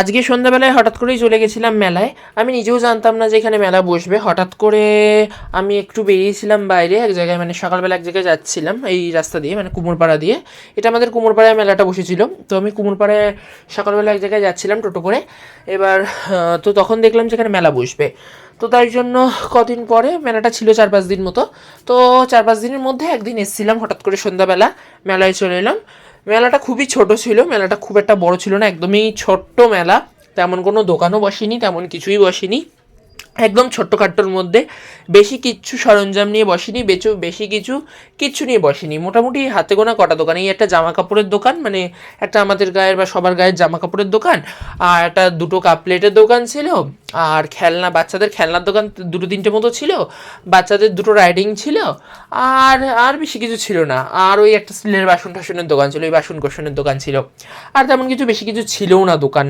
আজকে সন্ধ্যাবেলায় হঠাৎ করেই চলে গেছিলাম মেলায়। আমি নিজেও জানতাম না যে এখানে মেলা বসবে। হঠাৎ করে আমি একটু বেরিয়েছিলাম বাইরে, এক জায়গায় মানে সকালবেলা এক জায়গায় যাচ্ছিলাম এই রাস্তা দিয়ে মানে কুমোরপাড়া দিয়ে। এটা আমাদের কুমোরপাড়ায় মেলাটা বসেছিল। তো আমি কুমোরপাড়ায় সকালবেলা এক জায়গায় যাচ্ছিলাম টোটো করে। এবার তো তখন দেখলাম যে এখানে মেলা বসবে। তো তাই জন্য কদিন পরে মেলাটা ছিল চার পাঁচ দিন মতো। তো চার পাঁচ দিনের মধ্যে একদিন এসেছিলাম হঠাৎ করে সন্ধ্যাবেলা, মেলায় চলে এলাম। মেলাটা খুবই ছোট ছিল, মেলাটা খুব একটা বড় ছিল না, একদমই ছোট্ট মেলা। তেমন কোনো দোকানও বসেনি, তেমন কিছুই বসেনি। একদম ছোট্টখাট্টোর মধ্যে বেশি কিচ্ছু সরঞ্জাম নিয়ে বসেনি, বেচু, বেশি কিছু কিচ্ছু নিয়ে বসেনি। মোটামুটি হাতে গোনা কটা দোকান, এই একটা জামা কাপড়ের দোকান মানে একটা আমাদের গায়ের বা সবার গায়ের জামা কাপড়ের দোকান, আর একটা দুটো কাপ প্লেটের দোকান ছিল, আর খেলনা, বাচ্চাদের খেলনার দোকান দুটো তিনটে মতো ছিল, বাচ্চাদের দুটো রাইডিং ছিল, আর আর বেশি কিছু ছিল না। আর ওই একটা স্টিলের বাসন টাসনের দোকান ছিল, ওই বাসন কোসনের দোকান ছিল। আর তেমন কিছু বেশি কিছু ছিলও না দোকান।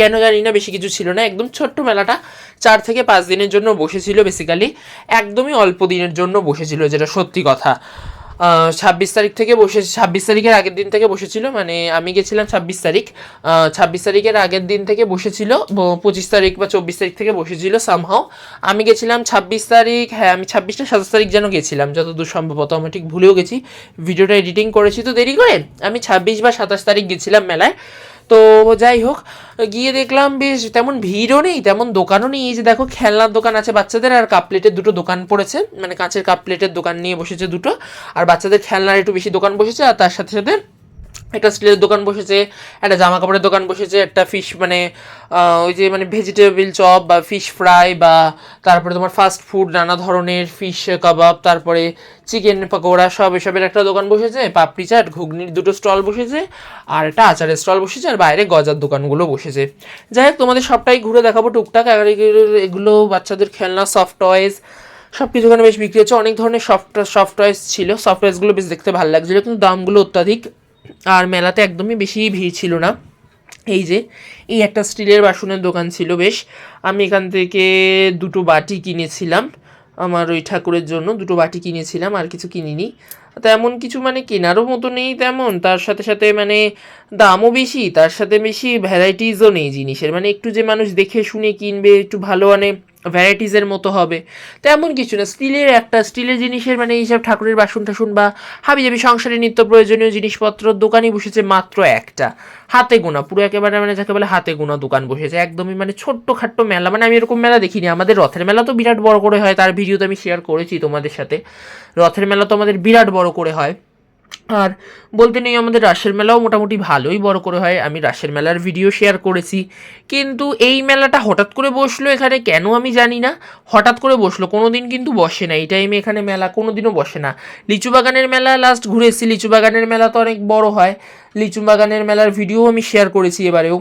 কেন জানি না, বেশি কিছু ছিল না। একদম ছোট্ট মেলাটা চার থেকে পাঁচ দিনের জন্য বসেছিল বেসিক্যালি একদমই অল্প দিনের জন্য বসেছিল, যেটা সত্যি কথা। ছাব্বিশ তারিখ থেকে বসে, ছাব্বিশ তারিখের আগের দিন থেকে বসেছিল মানে আমি গেছিলাম ছাব্বিশ তারিখ। ছাব্বিশ তারিখের আগের দিন থেকে বসেছিল পঁচিশ তারিখ বা চব্বিশ তারিখ থেকে বসেছিল সামহাও আমি গেছিলাম ছাব্বিশ তারিখ হ্যাঁ আমি ছাব্বিশটা সাতাশ তারিখ যেন গেছিলাম, যতদূর সম্ভবত আমি ঠিক ভুলেও গেছি। ভিডিওটা এডিটিং করেছি, তো দেরি করে আমি ছাব্বিশ বা সাতাশ তারিখ গেছিলাম মেলায়। তো যাই হোক, গিয়ে দেখলাম বেশ তেমন ভিড়ও নেই, তেমন দোকানও নেই। এই যে দেখো, খেলনার দোকান আছে বাচ্চাদের, আর কাপ প্লেটের দুটো দোকান পড়েছে। মানে কাঁচের কাপ প্লেটের দোকান নিয়ে বসেছে দুটো। আর বাচ্চাদের খেলনার একটু বেশি দোকান বসেছে, আর তার সাথে সাথে একটা স্টিলের দোকান বসেছে, একটা জামা কাপড়ের দোকান বসেছে, একটা ফিশ মানে ওই যে মানে ভেজিটেবল চপ বা ফিশ ফ্রাই বা তারপরে তোমার ফাস্ট ফুড নানা ধরনের ফিশ কাবাব তারপরে চিকেন পকোড়া, সব এসবের একটা দোকান বসেছে, পাপড়ি চাট, ঘুগনির দুটো স্টল বসেছে, আর একটা আচারের স্টল বসেছে, আর বাইরে গজার দোকানগুলো বসেছে। যাই হোক, তোমাদের সবটাই ঘুরে দেখাবো টুকটাক এগুলো বাচ্চাদের খেলনা সফট টয়েস সব কিছু ওখানে বেশ বিক্রি হচ্ছে। অনেক ধরনের সফট সফট টয়েস ছিল সফট টয়েসগুলো বেশ দেখতে ভালো লাগছিল, কিন্তু দামগুলো অত্যাধিক। আর মেলাতে একদমই বেশি ভিড় ছিল না। এই যে, এই একটা স্টিলের বাসনের দোকান ছিল বেশ। আমি এখান থেকে দুটো বাটি কিনেছিলাম। আমার ওই ঠাকুরের জন্য দুটো বাটি কিনেছিলাম, আর কিছু কিনিনি। তেমন কিছু মানে কেনারও মতো নেই তেমন। তার সাথে সাথে মানে দামও বেশি, তার সাথে বেশি ভ্যারাইটিসও নেই জিনিসের। মানে একটু যে মানুষ দেখে শুনে কিনবে, একটু ভালো মানে ভ্যারাইটিসের মতো হবে। তেমন কিছু না, স্টিলের একটা, স্টিলের জিনিসের মানে এইসব ঠাকুরের বাসন টাসন বা হাবি জাবি সংসারে নিত্য প্রয়োজনীয় জিনিসপত্র দোকানই বসেছে মাত্র একটা। হাতে গোনা, পুরো একেবারে মানে যাকে বলে হাতে গোনা দোকান বসেছে। একদমই মানে ছোট্ট খাট্ট মেলা মানে আমি এরকম মেলা দেখিনি। আমাদের রথের মেলা তো বিরাট বড় করে হয়, তার ভিডিও তো আমি শেয়ার করেছি তোমাদের সাথে। রথের মেলা তো আমাদের বিরাট বড় করে হয়। আর বলতে নেই আমাদের রাসের মেলাও মোটামুটি ভালোই বড় করে হয়। আমি রাসের মেলার ভিডিও শেয়ার করেছি। কিন্তু এই মেলাটা হঠাৎ করে বসল এখানে কেন আমি জানি না। হঠাৎ করে বসল কোনো দিন কিন্তু বসে না। এই টাইমে এখানে মেলা কোনো দিনও বসে না। লিচু বাগানের মেলা লাস্ট ঘুরেছি। লিচু বাগানের মেলা তো অনেক বড় হয়। লিচু বাগানের মেলার ভিডিও আমি শেয়ার করেছি এবারেও।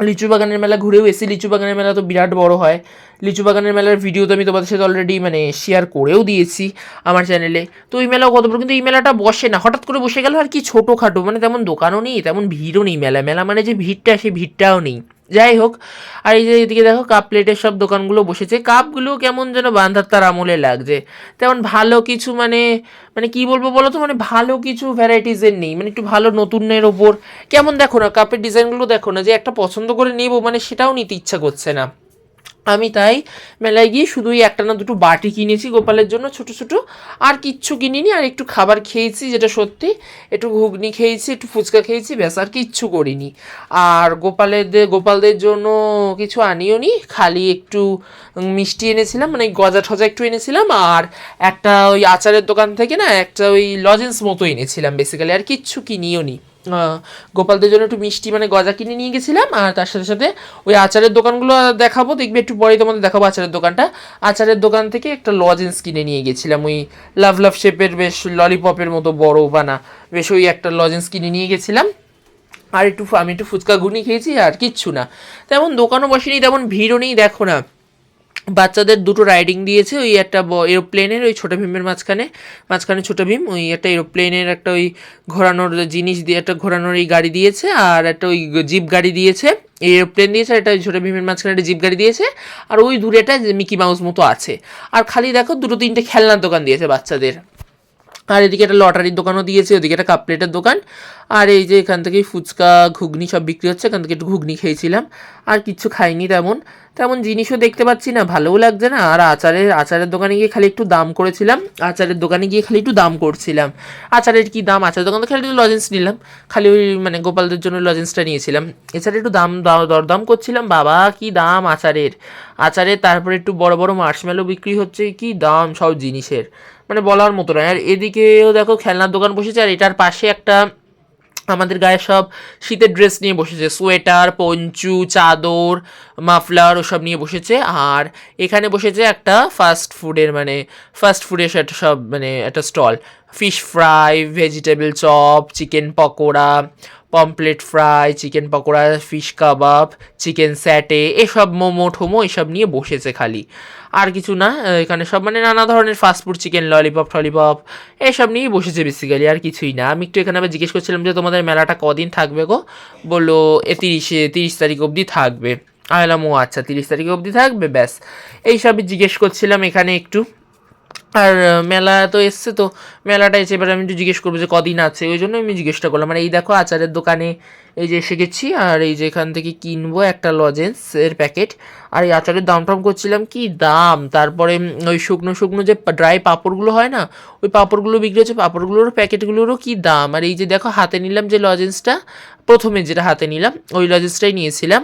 লিচু বাগানের মেলা ঘুরেও এসেছি। লিচু বাগানের মেলা তো বিরাট বড় হয়। লিচু বাগানের মেলার ভিডিও তো আমি তোমাদের সাথে অলরেডি মানে শেয়ার করেও দিয়েছি আমার চ্যানেলে তো এই মেলাও কত বড়, কিন্তু এই মেলাটা বসে না। হঠাৎ করে বসে গেল আর কি ছোটোখাটো মানে তেমন দোকানও নেই, তেমন ভিড়ও নেই মেলা। মেলা মানে যে ভিড়টা, সেই ভিড়টাও নেই। যাই হোক, আর এই যে এদিকে দেখো কাপ প্লেটের সব দোকানগুলো বসেছে। কাপগুলো কেমন যেন বান্ধার তার আমলে লাগছে। তেমন ভালো কিছু মানে মানে কি বলব বলো তো? মানে ভালো কিছু ভ্যারাইটিসের নেই। মানে একটু ভালো নতুনের ওপর। কেমন দেখো না কাপের ডিজাইনগুলো দেখো না যে একটা পছন্দ করে নেব মানে সেটাও নিতে ইচ্ছা করছে না। আমি তাই মেলায় গিয়ে শুধুই একটা না দুটো বাটি কিনেছি গোপালের জন্য, ছোট ছোট। আর কিচ্ছু কিনিনি, আর একটু খাবার খেয়েছি, যেটা সত্যি, একটু ঘুগনি খেয়েছি, একটু ফুচকা খেয়েছি, ব্যাস, আর কিচ্ছু করিনি। আর গোপালের গোপালদের জন্য কিছু আনিও নি খালি একটু মিষ্টি এনেছিলাম মানে গজা ঠজা একটু এনেছিলাম, আর একটা ওই আচারের দোকান থেকে না একটা ওই লজেন্স মতো এনেছিলাম বেসিক্যালি আর কিচ্ছু কিনিও নি গোপালদের জন্য একটু মিষ্টি মানে গজা কিনে নিয়ে গেছিলাম, আর তার সাথে সাথে ওই আচারের দোকানগুলো দেখাবো, দেখবে একটু পরেই তোমাদের দেখাবো আচারের দোকানটা। আচারের দোকান থেকে একটা লজেন্স কিনে নিয়ে গেছিলাম, ওই লাভ লাভ শেপের বেশ ললিপপের মতো বড় বানা, বেশ ওই একটা লজেন্স কিনে নিয়ে গেছিলাম। আর একটু আমি একটু ফুচকা ঘুগনি খেয়েছি আর কিচ্ছু না। তেমন দোকানও বসেনি, তেমন ভিড়ও নেই, দেখো না। বাচ্চাদের দুটো রাইডিং দিয়েছে, ওই একটা এরোপ্লেনের ওই ছোটো ভীমের মাঝখানে মাঝখানে ছোটো ভীম, ওই একটা এরোপ্লেনের একটা ওই ঘোরানোর জিনিস দিয়ে, একটা ঘোরানোর এই গাড়ি দিয়েছে, আর একটা ওই জিপ গাড়ি দিয়েছে এরোপ্লেন দিয়েছে, আর একটা ছোটো ভীমের মাঝখানে একটা জিপ গাড়ি দিয়েছে, আর ওই দূরে একটা মিকি মাউস মতো আছে। আর খালি দেখো, দুটো তিনটে খেলনার দোকান দিয়েছে বাচ্চাদের। আর এদিকে একটা লটারির দোকানও দিয়েছে, ওদিকে একটা কাপ প্লেটের দোকান। আর এই যে এখান থেকে ফুচকা, ঘুগনি সব বিক্রি হচ্ছে, এখান থেকে একটু ঘুগনি খেয়েছিলাম। আর কিচ্ছু খাইনি তেমন। তেমন জিনিসও দেখতে পাচ্ছি না, ভালোও লাগছে না। আর আচারের আচারের দোকানে গিয়ে খালি একটু দাম করেছিলাম। আচারের দোকানে গিয়ে খালি একটু দাম করছিলাম। আচারের কি দাম? আচারের দোকান তো খালি একটু লজেন্স নিলাম। খালি ওই মানে গোপালদের জন্য লজেন্সটা নিয়েছিলাম। এছাড়া একটু দাম দাম- দরদাম করছিলাম। বাবা, কি দাম আচারের? আচারের তারপরে একটু বড় বড় মার্শমেলো বিক্রি হচ্ছে, কি দাম সব জিনিসের? মানে বলার মতো নয়। আর এদিকেও দেখো খেলনার দোকান বসেছে, আর এটার পাশে একটা আমাদের গায়ে সব শীতের ড্রেস নিয়ে বসেছে। সোয়েটার পঞ্চু চাদর মাফলার ওসব নিয়ে বসেছে। আর এখানে বসেছে একটা ফাস্ট ফুডের মানে ফাস্ট ফুডের একটা সব মানে একটা stall fish fry vegetable chop chicken pakora pomfret fry chicken pakora fish kebab chicken satay এসব মোমো, ঠোমো এসব নিয়ে বসেছে খালি। আর কিছু না এখানে সব মানে নানা ধরনের ফাস্টফুড চিকেন ললিপপ টলিপপ এসব নিয়েই বসেছে বেসিক্যালি আর কিছুই না। আমি একটু এখানে আবার জিজ্ঞেস করছিলাম যে তোমাদের মেলাটা কদিন থাকবে গো? বলল, এ তিরিশে, তিরিশ তারিখ অবধি থাকবে। আমি বললাম, ও আচ্ছা তিরিশ তারিখ অবধি থাকবে, ব্যাস। এইসবই জিজ্ঞেস করছিলাম এখানে একটু। আর মেলা তো এসছে তো, মেলাটা এসে এবার আমি একটু জিজ্ঞেস করব যে কদিন আছে, ওই জন্য আমি জিজ্ঞেসটা করলাম। মানে এই দেখো আচারের দোকানে এই যে এসে গেছি, আর এই যে এখান থেকে কিনবো একটা লজেন্স এর প্যাকেট আর এই আচারের দাম টাম করছিলাম কি দাম? তারপরে ওই শুকনো শুকনো যে ড্রাই পাঁপড়গুলো হয় না, ওই পাঁপড়গুলো বিক্রি হচ্ছে পাঁপড়গুলোরও প্যাকেটগুলোরও কি দাম? আর এই যে দেখো, হাতে নিলাম যে লজেন্সটা প্রথমে যেটা হাতে নিলাম, ওই লজেন্সটাই নিয়েছিলাম।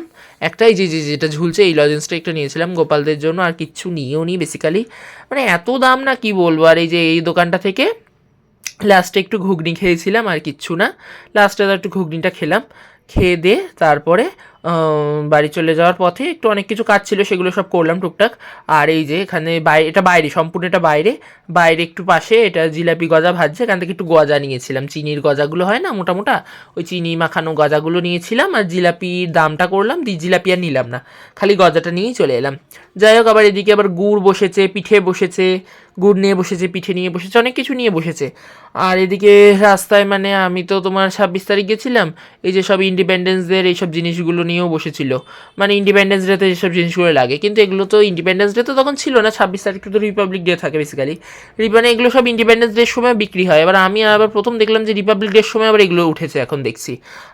একটাই যে যে, যেটা ঝুলছে, এই লজেন্সটা একটা নিয়েছিলাম গোপালদের জন্য, আর কিচ্ছু নিয়েও নি বেসিক্যালি মানে এত দাম না, কি বলব? আর এই যে, এই দোকানটা থেকে লাস্টে একটু ঘুগনি খেয়েছিলাম, আর কিচ্ছু না। লাস্টে একটু ঘুগনিটা খেলাম। খেয়ে দিয়ে তারপরে বাড়ি চলে যাওয়ার পথে একটু অনেক কিছু কাজ ছিল, সেগুলো সব করলাম টুকটাক। আর এই যে এখানে বাইরে এটা বাইরে, সম্পূর্ণ এটা বাইরে। বাইরে একটু পাশে এটা জিলাপি গজা ভাজছে, এখান থেকে একটু গজা নিয়েছিলাম। চিনির গজাগুলো হয় না মোটা মোটা ওই চিনি মাখানো গজাগুলো নিয়েছিলাম আর জিলাপির দামটা করলাম দিয়ে জিলাপি আর নিলাম না। খালি গজাটা নিয়েই চলে এলাম। যাই হোক, আবার এদিকে আবার গুড় বসেছে, পিঠে বসেছে। গুড় নিয়ে বসেছে, পিঠে নিয়ে বসেছে, অনেক কিছু নিয়ে বসেছে। আর এদিকে রাস্তায় মানে আমি তো তোমার ছাব্বিশ তারিখ গেছিলাম, এই যে সব ইন্ডিপেন্ডেন্স ডের এইসব জিনিসগুলো নিয়েও বসেছিল। মানে ইন্ডিপেন্ডেন্স ডেতে যেসব জিনিসগুলো লাগে, কিন্তু এগুলো তো ইন্ডিপেন্ডেন্স ডে তো তখন ছিল না, ছাব্বিশ তারিখ তো রিপাবলিক ডে থাকে বেসিক্যালি মানে এগুলো সব ইন্ডিপেন্ডেন্স ডের সময় বিক্রি হয়, এবার আমি আবার প্রথম দেখলাম যে রিপাবলিক ডের সময় আবার এগুলো উঠেছে, এখন দেখছি।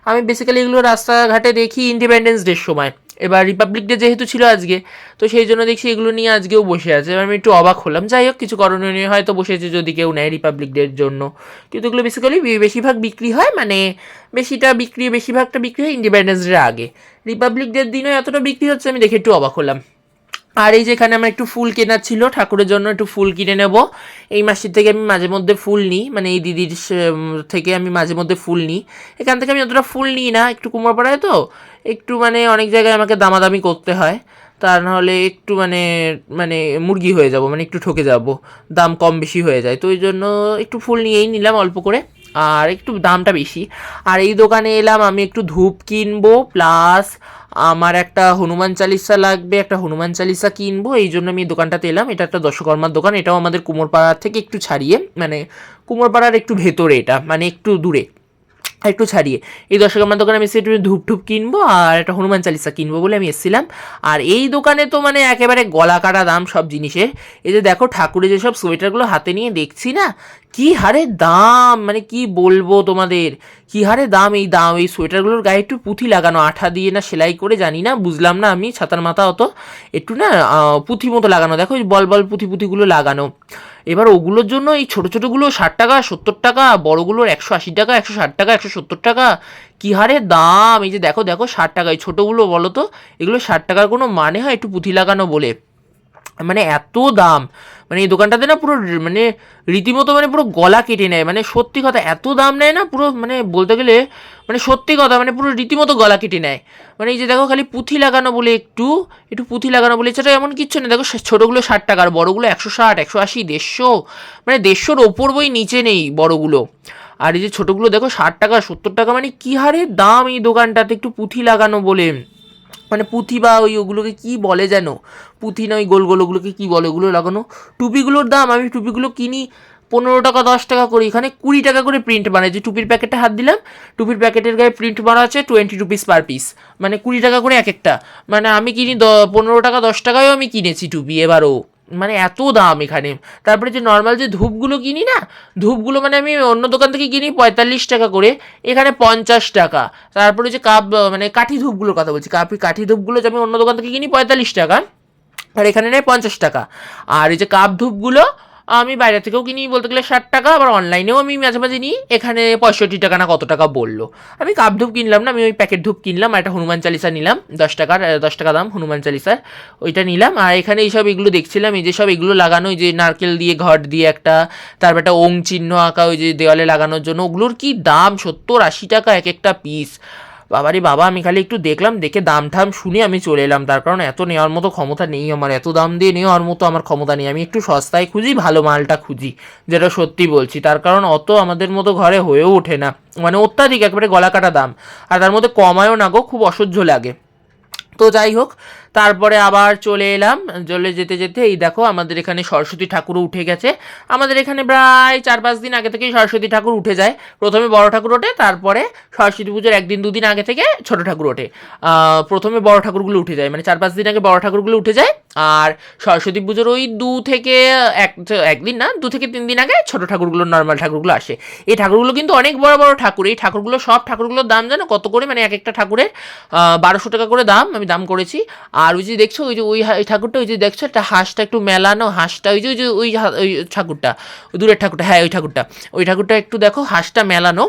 আমি বেসিক্যালি এগুলো রাস্তাঘাটে দেখি ইন্ডিপেন্ডেন্স ডের সময়। এবার রিপাবলিক ডে যেহেতু ছিল আজকে, তো সেই জন্য দেখছি এগুলো নিয়ে আজকেও বসে আছে। এবার আমি একটু অবাক হলাম। যাই হোক, কিছু করণীয় নিয়ে হয়তো বসেছে যদি কেউ নেয় রিপাবলিক ডের জন্য। কিন্তু এগুলো বেসিক্যালি বেশিরভাগ বিক্রি হয় মানে বেশিটা বিক্রি, বেশিরভাগটা বিক্রি হয় ইন্ডিপেন্ডেন্স ডের আগে। রিপাবলিক ডের দিনও এতটা বিক্রি হচ্ছে, আমি দেখে একটু অবাক হলাম। আর এই যে এখানে আমার একটু ফুল কেনার ছিল, ঠাকুরের জন্য একটু ফুল কিনে নেব। এই মাসের থেকে আমি মাঝে মধ্যে ফুল নিই মানে এই দিদির থেকে আমি মাঝে মধ্যে ফুল নিই। এখান থেকে আমি অতটা ফুল নিই না, একটু কুমোরপাড়ায় তো, একটু মানে অনেক জায়গায় আমাকে দামাদামি করতে হয়। তা নাহলে একটু মানে মানে মুরগি হয়ে যাব মানে একটু ঠকে যাব, দাম কম বেশি হয়ে যায়। তো ওই জন্য একটু ফুল নিয়েই নিলাম অল্প করে, আর একটু দামটা বেশি। আর এই দোকানে এলাম, আমি একটু ধূপ কিনবো, প্লাস আমার একটা হনুমান চালিসা লাগবে, একটা হনুমান চালিসা কিনবো, এই জন্য আমি দোকানটাতে এলাম। এটা একটা দশকর্মার দোকান, এটাও আমাদের কুমোরপাড়ার থেকে একটু ছাড়িয়ে মানে কুমোরপাড়ার একটু ভেতরে এটা মানে একটু দূরে, একটু ছাড়িয়ে। এই দশকর্মার দোকানে আমি একটু ধূপ ঠুপ কিনবো আর একটা হনুমান চালিসা কিনবো বলে আমি এসেছিলাম। আর এই দোকানে তো মানে একেবারে গলা কাটা দাম সব জিনিসের। এই যে দেখো ঠাকুরের যেসব সোয়েটারগুলো হাতে নিয়ে দেখছি না কি হারে দাম? মানে কি বলব তোমাদের? কি হারে দাম এই দাম? এই সোয়েটারগুলোর গায়ে একটু পুঁথি লাগানো, আঠা দিয়ে না সেলাই করে জানি না, বুঝলাম না আমি, ছাতার মাথা অত একটু না পুঁথি মতো লাগানো। দেখো ওই বল বল পুঁথি পুঁথিগুলো লাগানো। এবার ওগুলোর জন্য এই ছোটো ছোটোগুলো ষাট টাকা, সত্তর টাকা, বড়গুলোর একশো আশি টাকা, একশো ষাট টাকা, একশো সত্তর টাকা, কী হারে দাম? এই যে দেখো দেখো ষাট টাকা, এই ছোটোগুলো বলো তো, এগুলো ষাট টাকার কোনো মানে হয় একটু পুঁথি লাগানো বলে? মানে এত দাম মানে এই দোকানটাতে না পুরো মানে রীতিমতো মানে পুরো গলা কেটে নেয় মানে সত্যি কথা এত দাম নেয় না পুরো মানে বলতে গেলে মানে সত্যি কথা মানে পুরো রীতিমতো গলা কেটে নেয়। মানে এই যে দেখো খালি পুঁথি লাগানো বলে একটু একটু পুঁথি লাগানো বলে, এছাড়া এমন কিচ্ছু নেই। দেখো ছোটোগুলো ষাট টাকা আর বড়োগুলো একশো ষাট, একশো আশি, দেড়শো মানে দেড়শোর ওপর বই নিচে নেই বড়োগুলো। আর এই যে ছোটোগুলো দেখো ষাট টাকা, সত্তর টাকা মানে কী হারে দাম এই দোকানটাতে একটু পুঁথি লাগানো বলে। মানে পুঁথি বা ওই ওগুলোকে কি বলে যেন? পুঁথি না ওই গোল গোল ওগুলোকে কী বলে ওগুলো লাগানো? টুপিগুলোর দাম, আমি টুপিগুলো কিনি পনেরো টাকা, দশ টাকা করে। এখানে কুড়ি টাকা করে প্রিন্ট বানাচ্ছে যে টুপির প্যাকেটে হাত দিলাম, টুপির প্যাকেটের গায়ে প্রিন্ট মারা আছে টোয়েন্টি রুপিস পার পিস মানে কুড়ি টাকা করে এক একটা। মানে আমি কিনি দ, পনেরো টাকা, দশ টাকায়ও আমি কিনেছি টুপি এবারও। মানে এত দাম এখানে। তারপরে যে নর্মাল যে ধূপগুলো কিনি না, ধূপগুলো মানে আমি অন্য দোকান থেকে কিনি পঁয়তাল্লিশ টাকা করে, এখানে পঞ্চাশ টাকা। তারপরে যে কাপ মানে কাঠি ধূপগুলোর কথা বলছি, কাপি, কাঠি ধূপগুলো যে আমি অন্য দোকান থেকে কিনি পঁয়তাল্লিশ টাকা, আর এখানে নেয় পঞ্চাশ টাকা। আর এই যে কাপ ধূপগুলো আমি বাইরে থেকেও কিনি বলতে গেলে ষাট টাকা, আবার অনলাইনেও আমি মাঝে মাঝে নিই। এখানে পঁয়ষট্টি টাকা না কত টাকা বলল। আমি কাপ ধূপ কিনলাম না, আমি ওই প্যাকেট ধূপ কিনলাম আর একটা হনুমান চালিসা নিলাম, দশ টাকার দশ টাকা দাম হনুমান চালিসার, ওইটা নিলাম। আর এখানে এইসব এগুলো দেখছিলাম, এই যে সব এগুলো লাগানো, ওই যে নারকেল দিয়ে ঘট দিয়ে একটা, তারপর একটা ওং চিহ্ন আঁকা, ওই যে দেওয়ালে লাগানোর জন্য, ওগুলোর কি দাম? সত্তর আশি টাকা এক একটা পিস বাবারে বাবা, আমি খালি একটু দেখলাম, দেখে দাম ঠাম শুনে আমি চলে এলাম। তার কারণ এত নেওয়ার মতো ক্ষমতা নেই আমার, এত দাম দিয়ে নেওয়ার মতো আমার ক্ষমতা নেই। আমি একটু সস্তায় খুঁজি, ভালো মালটা খুঁজি, যেটা সত্যি বলছি। তার কারণ অত আমাদের মতো ঘরে হয়েও ওঠে না। মানে অত্যাধিক, একেবারে গলা কাটা দাম। আর তার মধ্যে কমায়ও না গো, খুব অসহ্য লাগে। তো যাই হোক তারপরে আবার চলে এলাম, চলে যেতে যেতে এই দেখো আমাদের এখানে সরস্বতী ঠাকুরও উঠে গেছে। আমাদের এখানে প্রায় চার পাঁচ দিন আগে থেকেই সরস্বতী ঠাকুর উঠে যায়। প্রথমে বড় ঠাকুর ওঠে, তারপরে সরস্বতী পুজোর একদিন দুদিন আগে থেকে ছোট ঠাকুর ওঠে। প্রথমে বড় ঠাকুরগুলো উঠে যায় মানে চার পাঁচ দিন আগে বড় ঠাকুরগুলো উঠে যায়। আর সরস্বতী পুজোর ওই দু থেকে এক, একদিন না, দু থেকে তিন দিন আগে ছোট ঠাকুরগুলো নর্মাল ঠাকুরগুলো আসে। এই ঠাকুরগুলো কিন্তু অনেক বড় বড় ঠাকুর। এই ঠাকুরগুলো, সব ঠাকুরগুলোর দাম জানো কত করে? মানে এক একটা ঠাকুরের বারোশো টাকা করে দাম, আমি দাম করেছি। আর ওই যে দেখছ, ওই যে ওই ঠাকুরটা, ওই যে দেখছ, একটা হাঁসটা একটু মেলানো হাঁসটা, ওই যে ওই যে, ওই ঠাকুরটা দূরের ঠাকুরটা হ্যাঁ ওই ঠাকুরটা ওই ঠাকুরটা একটু দেখো, হাঁসটা মেলানো।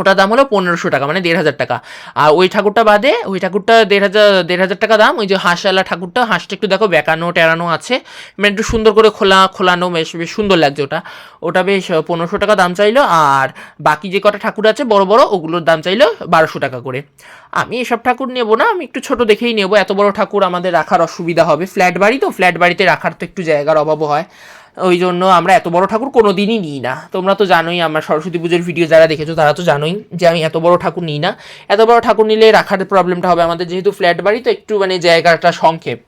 ওটার দাম হলো পনেরোশো টাকা মানে দেড় হাজার টাকা। আর ওই ঠাকুরটা বাদে, ওই ঠাকুরটা দেড় হাজার দেড় হাজার টাকা দাম, ওই যে হাঁসওয়ালা ঠাকুরটা, হাঁসটা একটু দেখো বেঁকানো, টেরানো আছে। মানে একটু সুন্দর করে খোলা, খোলানো, বেশ বেশ সুন্দর লাগছে ওটা। ওটা বেশ পনেরোশো টাকা দাম চাইলো, আর বাকি যে কটা ঠাকুর আছে, বড় বড়, ওগুলোর দাম চাইলো বারোশো টাকা করে। আমি এসব ঠাকুর নেব না, আমি একটু ছোট দেখেই নেব, এত বড় ঠাকুর আমাদের রাখার অসুবিধা হবে। ফ্ল্যাট বাড়ি তো, ফ্ল্যাট বাড়িতে রাখার তো একটু জায়গার অভাবও হয়। ওই জন্য আমরা এত বড় ঠাকুর কোনো দিনই নিই না। তোমরা তো জানোই আমার সরস্বতী পুজোর ভিডিও যারা দেখেছ, তারা তো জানোই যে আমি এত বড় ঠাকুর নিই না। এত বড় ঠাকুর নিলে রাখার প্রবলেমটা হবে আমাদের। যেহেতু ফ্ল্যাট বাড়ি, তো একটু মানে জায়গাটা সংক্ষেপ।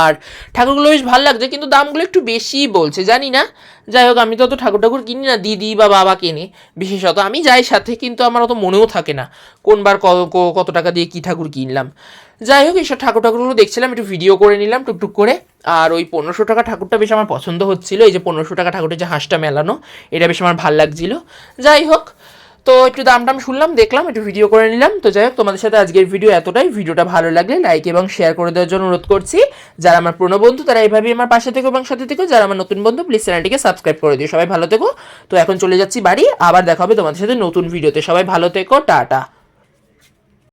আর ঠাকুরগুলো বেশ ভালো লাগছে, কিন্তু দামগুলো একটু বেশি বলছে, জানি না। যাই হোক, আমি তো অত ঠাকুর ঠাকুর কিনি না, দিদি বা বাবা কেনে, বিশেষত। আমি যাই সাথে, কিন্তু আমার অত মনেও থাকে না কোনবার কত টাকা দিয়ে কী ঠাকুর কিনলাম। যাই হোক, এইসব ঠাকুর ঠাকুরগুলো দেখছিলাম, একটু ভিডিও করে নিলাম, টুকটুক করে। আর ওই পনেরোশো টাকা ঠাকুরটা বেশ আমার পছন্দ হচ্ছিল, এই যে পনেরোশো টাকা ঠাকুরের যে হাঁসটা মেলানো, এটা বেশ আমার ভালো লাগছিল। যাই হোক, তো একটু দাম টাম শুনলাম, দেখলাম, একটু ভিডিও করে নিলাম। তো যাই হোক, তোমাদের সাথে আজকের ভিডিও এতটাই। ভিডিওটা ভালো লাগলে লাইক এবং শেয়ার করে দেওয়ার জন্য অনুরোধ করছি। যারা আমার পুরনো বন্ধু, তারা এইভাবেই আমার পাশে থেকো এবং সাথে থেকো। যারা আমার নতুন বন্ধু প্লিজ চ্যানেলটিকে সাবস্ক্রাইব করে দিও। সবাই ভালো থেকো। তো এখন চলে যাচ্ছি বাড়ি। আবার দেখা হবে তোমাদের সাথে নতুন ভিডিওতে সবাই ভালো থেকো, টাটা।